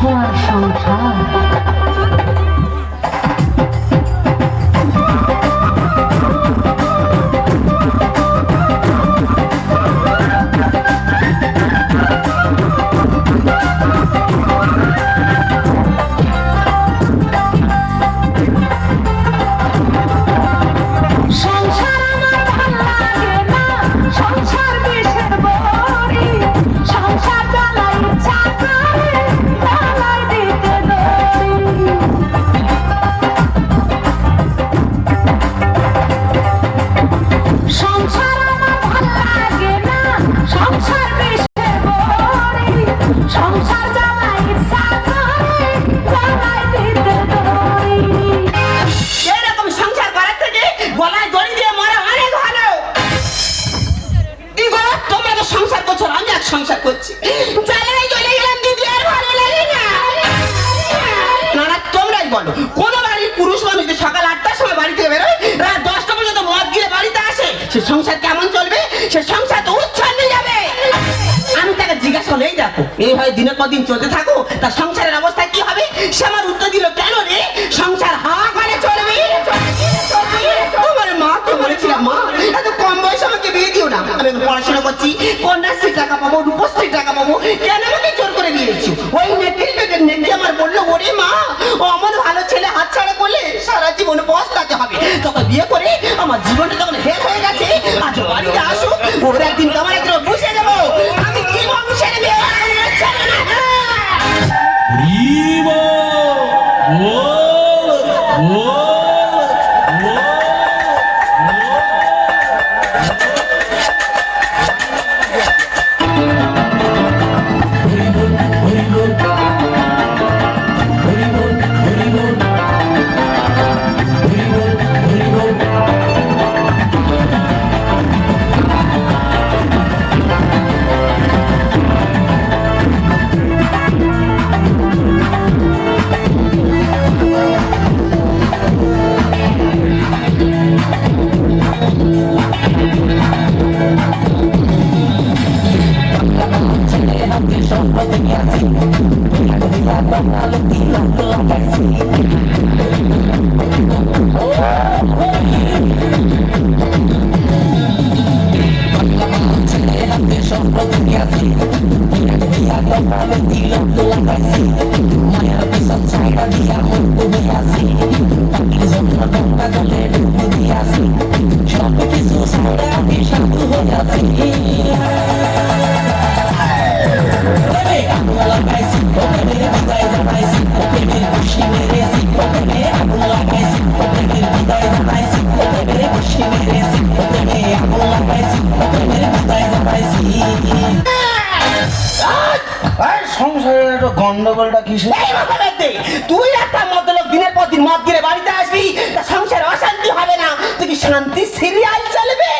horror. দেখো এইভাবে দিনের পর দিন চলতে থাকো তার সংসারের অবস্থা কি হবে? সে আমার উত্তর দিল, কেন রে? সংসার হাওয়া করে চলবে? তোমার মা তো বলেছিলাম মা, এত কম আমাকে বিয়ে দিও না। আমি পড়াশোনা করছি কন্যাশ্রী টাকা পাবো রূপশ্রী টাকা পাবো, কেন আমাকে জোর করে দিচ্ছ ওই পেটের নেকি আমার বলল, ওরে মা, ও আমার ভালো ছেলে হাত ছাড়া করলে সারা জীবন পস্তাতে হবে। তখন বিয়ে করে আমার জীবনটা তখন হেল হয়ে গেছে। আজ বাড়িতে আসুক, ওর একদিন তোমার একদিন বুঝে যাব Whoa! Whoa! গন্ডগোলটা দে, তুই একটা মতলব দিনের পর দিন মদ গিরে বাড়িতে আসবি তা সংসার অশান্তি হবে না। তুই কি শান্তি সিরিয়াল চলবে?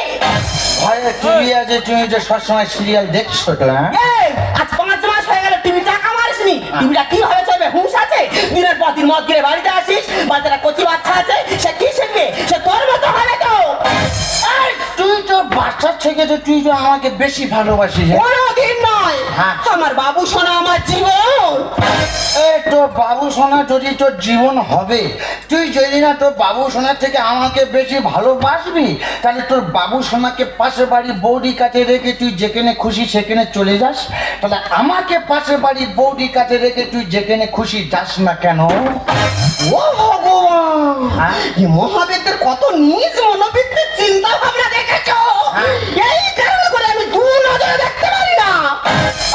টিভি আছে তুমি যে সবসময় সিরিয়াল দেখছ তো হ্যাঁ? আজ পাঁচ মাস হয়ে গেল টিভি টাকা মারিসনি। টিভিটা কি ভাবে চলবে? হুঁশ আছে? দিনের পর দিন মদ গিরে বাড়িতে আসিস বাড়িতে একটা কচি বাচ্চা আছে সে কি শিখবে সে তোর মতো হবে তো। তুই তো বাচ্চার থেকে তো তুই তো আমাকে বেশি ভালোবাসিস হ্যাঁ? কোনোদিন নয় হ্যাঁ। আমার বাবু শোনা আমার জীবন। এই তোর বাবু সোনা যদি তোর জীবন হবে তুই যদি না তোর বাবু সোনার থেকে আমাকে বেশি ভালোবাসবি তাহলে তোর বাবু সোনাকে পাশের বাড়ির বৌদির কাছে রেখে তুই যেখানে খুশি সেখানে চলে যাস। তাহলে আমাকে পাশের বাড়ির বৌদির কাছে রেখে তুই যেখানে খুশি যাস না কেন? ও ভগবান! হ্যাঁ? এই মহাবেদের কত নিজ মনোবৃত্তির চিন্তা ভাবনা দেখেছ? হ্যাঁ। এই কারণে করে আমি দু নজরে দেখতে পারি।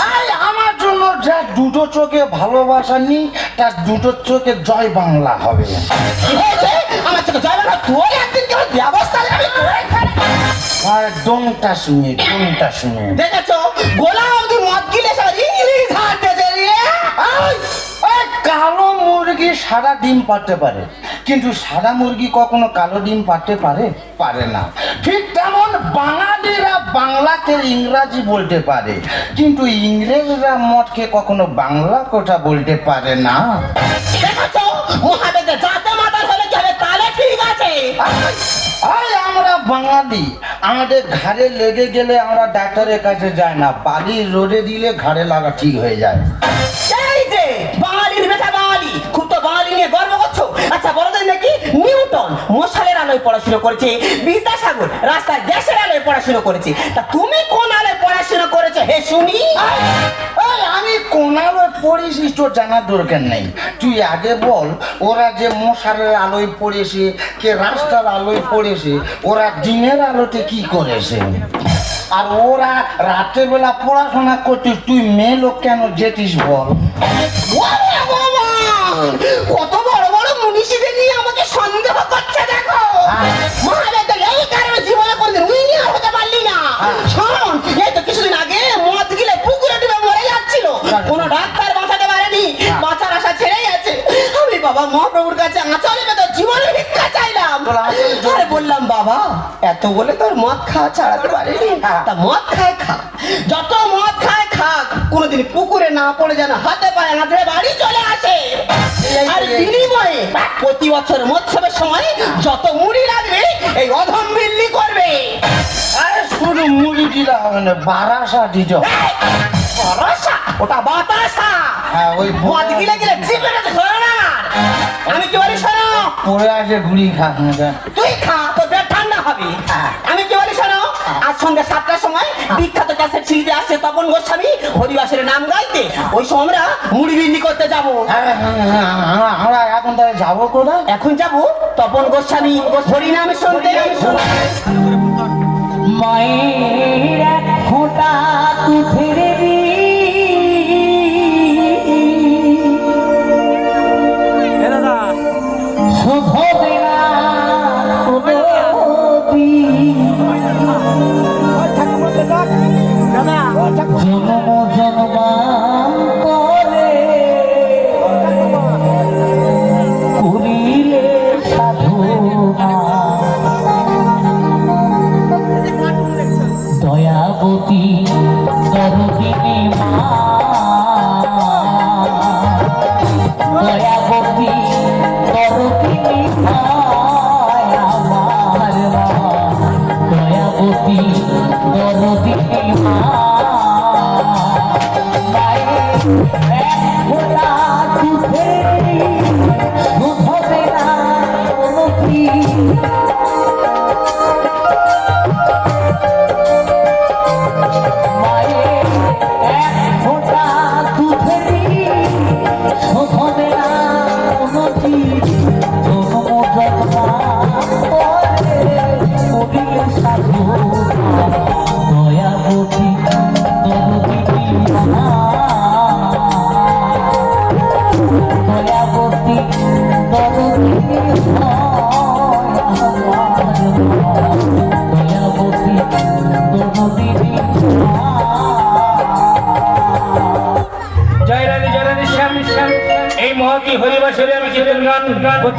আই আমার জন্য যা দুটো চোখে ভালোবাসা নি তার দুটো চোখে জয় বাংলা হবে। আমার চোখে জয় বাংলা? তোর একদিন কেমন ব্যবস্থা আমি আর শুনে শুনে। দেখেছ? গোলা অবধি মদ গিলে সব ইংলিশ হাঁটতেছে রে এই, এই কালো মুরগি সাদা ডিম পারতে পারে কিন্তু সাদা মুরগি কখনো কালো ডিম পারতে পারে? পারে না। ঠিক তেমন বাঙালিরা বাংলাকে ইংরাজি বলতে পারে কিন্তু ইংরেজরা মঠকে কখনো বাংলা কথা বলতে পারে না। আমরা বাঙালি আমাদের ঘাড়ে লেগে গেলে আমরা ডাক্তারের কাছে যাই না বালি রোদে দিলে ঘাড়ে লাগা ঠিক হয়ে যায় এই যে বাঙালি নিউটন মশালের আলোয় পড়াশোনা করেছে বিদ্যাসাগর রাস্তায় গ্যাসের আলোয় পড়াশোনা করেছে। তা তুমি কোন আলোয় পড়াশোনা করেছ হে শুনি? আমি কোনালো পড়েছি তোর জানার দরকার নেই। তুই আগে বল ওরা যে মশারের আলোয় পড়েছে কে রাস্তার আলোয় পড়েছে ওরা দিনের আলোতে কি করেছে? আর ওরা রাতের বেলা পড়াশোনা করতিস তুই মেয়ে লোক কেন যেতিস বল মহাপ্রভুর কাছে আঁচলে বেঁধে জীবনের ভিক্ষা চাইলাম। আরে বললাম বাবা এত বলে তোর মদ খাওয়া ছাড়াতে পারেনি? তা মদ খায় খা। যত মদ খায় খাক কোনোদিন পুকুরে না পড়ে যেন হাতে পায়ে হাতে বাড়ি চলে আসে। আর বিনিময়ে প্রতি বছর মৎসবের সময় যত মুড়ি লাগবে এই অধম বিল্লি করবে। আরে শুধু মুড়ি দিলে হবে না বারাসা? হবে। ওটা বাতাসা। হ্যাঁ, ওই মদ গিলে গেলে জিভে গেছে ধরে না। আমি কি বলি শোনো? পড়ে আছে ঘুড়ি খা হ্যাঁ, তুই খা তোর পেট ঠান্ডা হবে। আমি কি বলি শোনো? আজ সন্ধ্যে সাতটার সময় বিখ্যাত ক্যাসেট সিঁড়িতে আসছে তপন গোস্বামী হরিবাসের নাম গাইতে। ওই সময় আমরা মুড়ি বিন্দি করতে যাব। হ্যাঁ, হ্যাঁ, হ্যাঁ, আমরা- আমরা এখন তাহলে যাব কোথায়? এখন যাব তপন গোস্বামী হরিনাম শুনতে। মায়ের এক ফোঁটা তুথের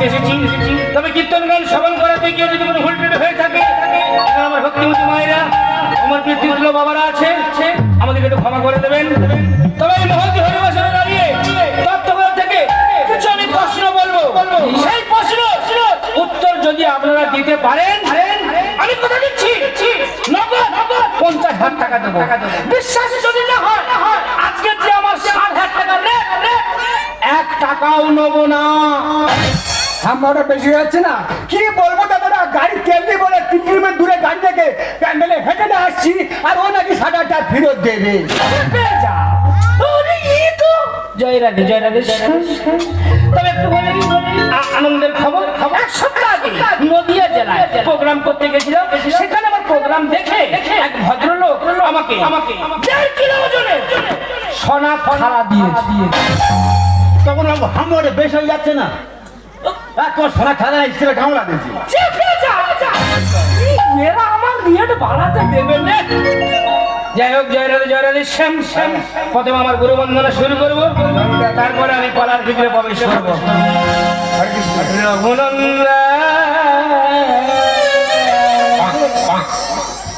এসেছি। তবে কীর্তন গান শ্রবণ করাতে গিয়ে যদি কোনো ভুল হয়ে থাকে আমার ভক্তিমতী মায়েরা, আমার পিতৃতুল্য বাবারা আছে, আমাদেরকে একটু ক্ষমা করে দেবেন। তবে এই মহতি হরিবাসরে দাঁড়িয়ে তত্ত্বগুলো থেকে আমি প্রশ্ন বলব। সেই প্রশ্ন উত্তর যদি আপনারা দিতে পারেন, আমি কথা দিচ্ছি। পঞ্চাশ হাজার টাকা দেবো। বিশ্বাস যদি না হয় আজকে যে আমার ষাট হাজার টাকা এক টাকাও নেব না। আমারও বেশি হচ্ছে না। কি বলব দাদারা গাড়ি তেল দিয়ে বলে তিন কিলোমিটার দূরে গাড়ি থেকে প্যান্ডেলে হেঁটে না আসছি আর ও নাকি হাজার ফেরত দেবে। জয় রাধে জয় রাধে তবে একটু বলি আনন্দের খবর? এক সপ্তাহ আগে নদিয়া জেলায় প্রোগ্রাম করতে গেছিলাম। সেখানে আমার প্রোগ্রাম দেখে এক ভদ্রলোক আমাকে আমাকে। দেড় কিলো ওজনের সোনা দিয়েছে। তখন হামরে বেশ হয়ে যাচ্ছে না। তোমার সোনা খেলা হিসেবে যা, যা। এরা আমার রেট বাড়াতে দেবে না। যাই হোক জয় রাধে জয় রাধে শ্যাম শ্যাম। প্রথমে আমার গুরু বন্দনা শুরু করব তারপরে আমি কলার ভিতরে প্রবেশ করব।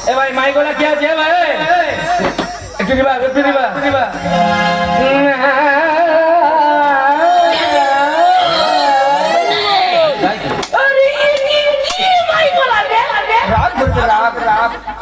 এ ভাই মাইকোলা কি আছে? ভাই একটু দিবা একটু দিবা দিবা।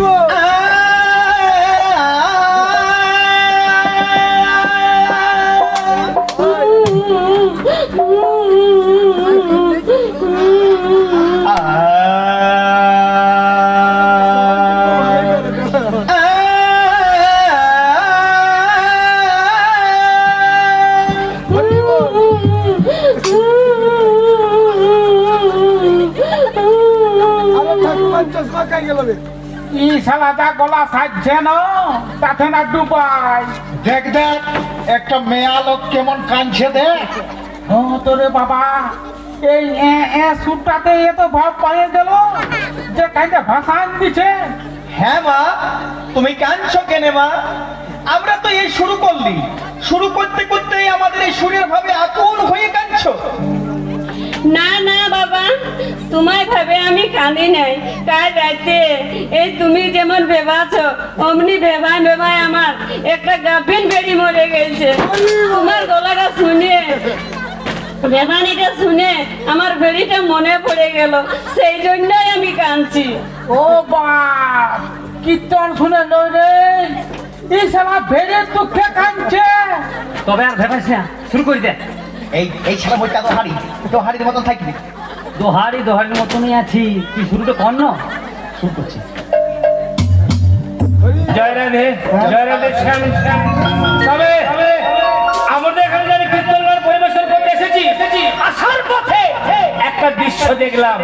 Oh. ই শালাটা গলা সাজছে না তাতে না ডুবাই দেখ দেখ একটা মেয়া লোক কেমন কাঁদছে দেখ। ও তোরে বাবা এই এ এ সুরটাতে এত ভাব পাইয়ে গেল যে কাইতে ভাষান দিছে। হ্যাঁ মা তুমি কাঁদছো কেনে মা? আমরা তো এই শুরু করলি। শুরু করতে করতেই আমাদের এই সুরের ভাবে আকুল হয়ে কাঁদছো। না না বাবা তোমায় ভাবে আমি কাঁদি নাই। কাল রাতে এই তুমি যেমন ভেবাছ অমনি ভেবায় ভেবায় আমার একটা গাভিন বেড়ি মরে গেছে। তোমার গলাটা শুনে ভেবানিটা শুনে আমার বেড়িটা মনে পড়ে গেল। সেই জন্যই আমি কাঁদছি। ও বা কীর্তন শুনে নই রে। এই শালা ভেড়ের দুঃখে কাঁদছে। তবে আর ভেবাস না শুরু করে দে। এই এই ছেলে বইটা তো হাড়ি। তো হাড়ির মতন থাকবি। দোহারি দোহারির মতনই আছি। তুই শুরুটা কর না। শুরু করছি। জয় রাধে জয় রাধে শ্যাম শ্যাম। তবে আমাদের এখানে যারা কীর্তন গান পরিবেশন করতে এসেছি। আসার পথে একটা দৃশ্য দেখলাম।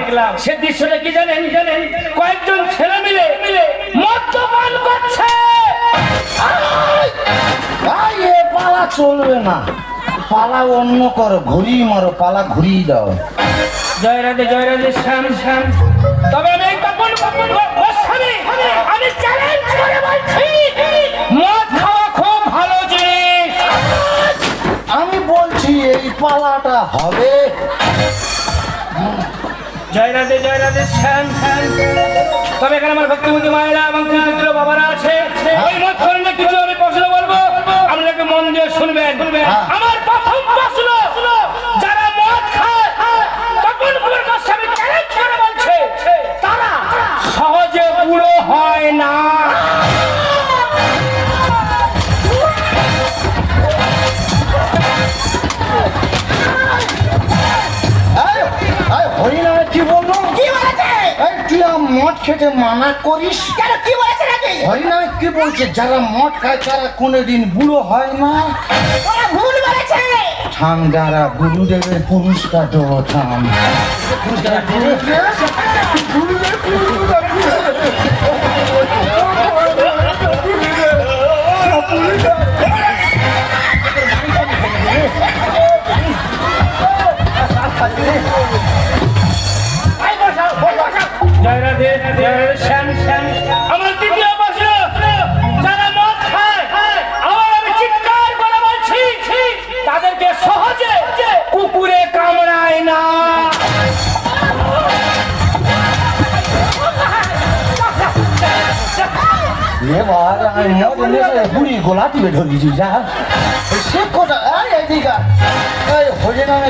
সে দৃশ্যটা কি জানেন? জানেন কয়েকজন ছেলে মিলে মদ্যপান করছে। পালা চলবে না। পালা অন্য করো ঘুরিয়ে মারো পালা ঘুরিয়ে দাও। জয় রাধে জয় রাধে শ্যাম শ্যাম। তবে আমি গোস্বামী আমি চ্যালেঞ্জ করে বলছি মদ খাওয়া খুব ভালো জিনিস। আমি বলছি এই পালাটা হবে। জয় রাধে জয় রাধে শ্যাম শ্যাম। তবে এখানে আমার ভক্তিমতী মায়েরা এবং কিছু বাবারা আছে। ওই মত ধরনের কিছু আমি প্রশ্ন বলব? আপনাকে মন দিয়ে শুনবেন। হ্যাঁ। আমার প্রথম প্রশ্ন যারা মদ খায় তখন কুমার গোস্বামী চ্যালেঞ্জ করে বলছে? তারা সহজে বুড়ো হয় না। কি বলেছে? এই, তুই আমার মদ খেতে মানা করিস? কেন কি বলেছে নাকি? হরিনামে কি বলছে? যারা মদ খায় তারা কোনোদিন বুড়ো হয় না। যারা গুরুদেবের পুরস্কার দেবো থাম যা সে এই এদিকা। এই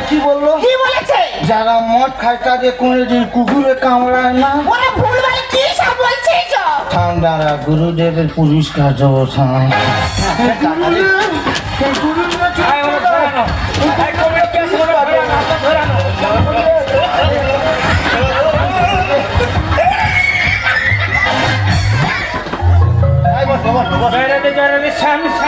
কি বলল? কি বলেছে? যারা মদ খায় তাদের কোনোদিন কুকুরে কামড়ায় না। ওরা ভুল কি সব বলছে ঠান্ডারা গুরুদেবের পুরস্কার দেবো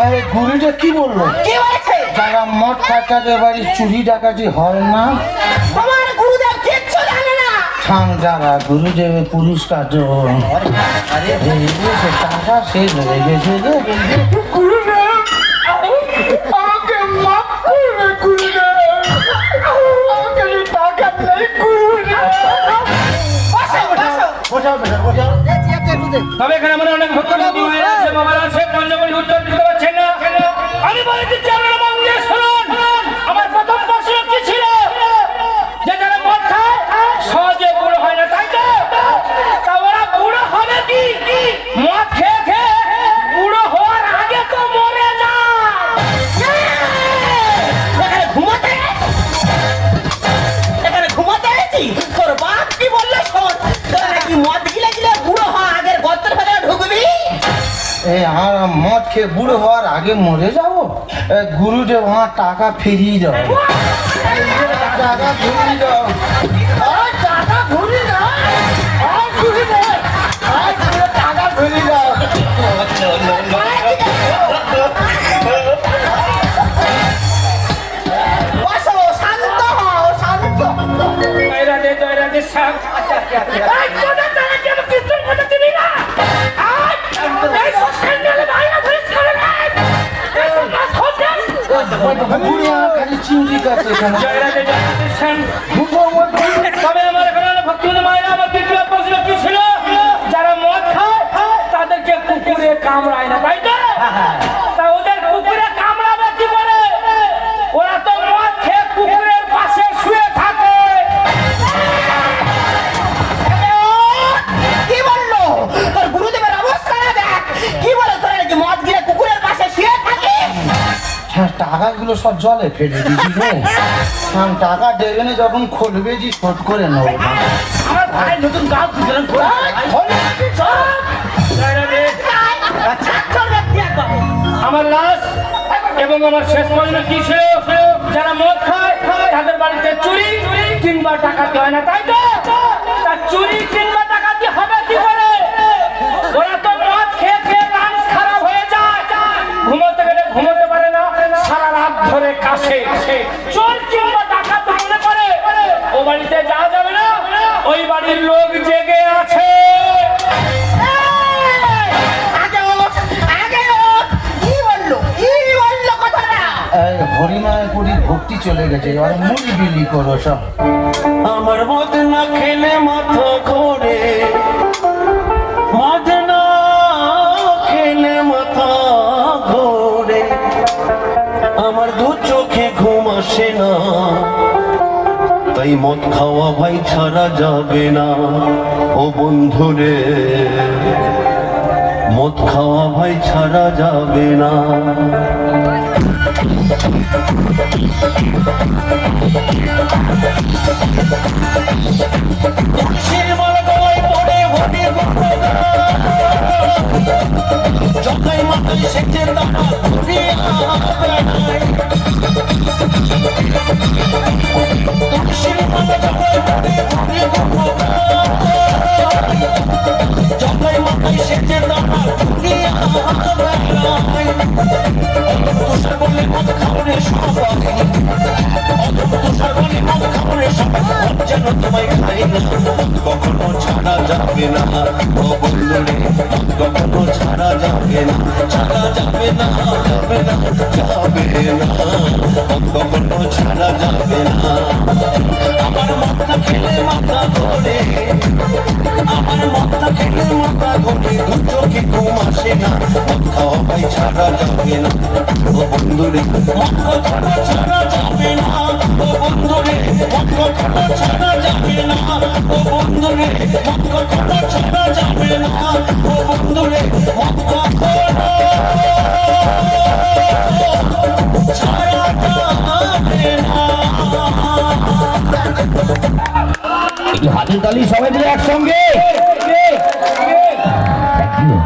আরে গুরুদেব কি বলল কি বলেছে যারা মদ তাদের বাড়ি চুরি ডাকাতি হয় না তোমার গুরুদেব কিচ্ছু জানে না ঠান্ডারা গুরুদেবের পুরস্কার দেবো আরে এই যে সে টাকা শেষ হয়ে গেছে রে আমাকে মাফ করবে গুরুদেব আমাকে টাকা নেই গুরুদেব বসো বসো বসাও বেটা তবে এখানে আমার অনেক মায়েরা আছে বাবারা আছে পঞ্চমণি উত্তর দিতে আমি বলে দিচ্ছি, আপনারা মন শুনুন। আমার প্রথম প্রশ্ন কি ছিল? যে যারা মদ খায়, সহজে বুড়ো হয় না, তাই তো? তা ওরা বুড়ো হবে কি? মদ খেয়ে খেয়ে বুড়ো হওয়ার আগে তো মরে যায়। এখানে এখানে ঘুমাতে তোর বাপ কি বলল শোন? তোরা মদ গিলে গিলে বুড়ো হওয়া আগের গর্তের ভেতরে ঢুকবি? মদ খেয়ে বুড়ো হওয়ার আগে মরে যাব? গুরুদেব আমার টাকা ফিরিয়ে দাও। টাকা ফিরিয়ে দাও। টাকা ফিরিয়ে দাও। টাকা ফিরিয়ে শান্ত শান্ত। বুড়ি আমার খালি চিংড়ি কাছে এখানে জয়রাধে টাকাগুলো সব জলে ফেলে দিয়েছি রে। টাকা দেবে না যখন খুলবে যে শোধ করে নেব। আমার ভাই নতুন একদম আমার লাশ এবং আমার শেষ পর্যন্ত কি ছিল? যারা মদ খায় তাদের বাড়িতে চুরি কিংবা টাকা দেয় না তাই তো? তা চুরি কিংবা কাশে চোর কিংবা ডাকাত করে ও বাড়িতে যাওয়া যাবে না? ওই বাড়ির লোক জেগে আছে। আগে ওঠ, আগে ওঠ। কি বলল কি বলল কথাটা? এই হরিমায় পুরী ভক্তি চলে গেছে মুড়ি বিলি করো সব। আমার মত না খেলে মাথা তাই মদ খাওয়া ভাই ছাড়া যাবে না। ও বন্ধুরে, মদ খাওয়া ভাই ছাড়া যাবে না। জগাই মাথায় সেচের দামা খাই না কখনো ছাড়া যাবে না ও বন্ধুরে কখনো ছাড়া যাবে না ছাড়া যাবে না যাবে না যাবে না কখনো ছাড়া যাবে না আমার মাথা খেলে মাথা ধরে আমার মাথা খেলে মাথা ধরে দু চোখে ঘুম আসে না খাওয়া ভাই ছাড়া যাবে না ও বন্ধুরে খাওয়া ছাড়া যাবে না ও বন্ধুরে মদ ছাড়া যাবে না ও বন্ধুরে মদ খাওয়া ছাড়া যাবে না ও বন্ধুরে মদ ছাড়া যাবে না একটু তালি সবাই মিলে একসঙ্গে।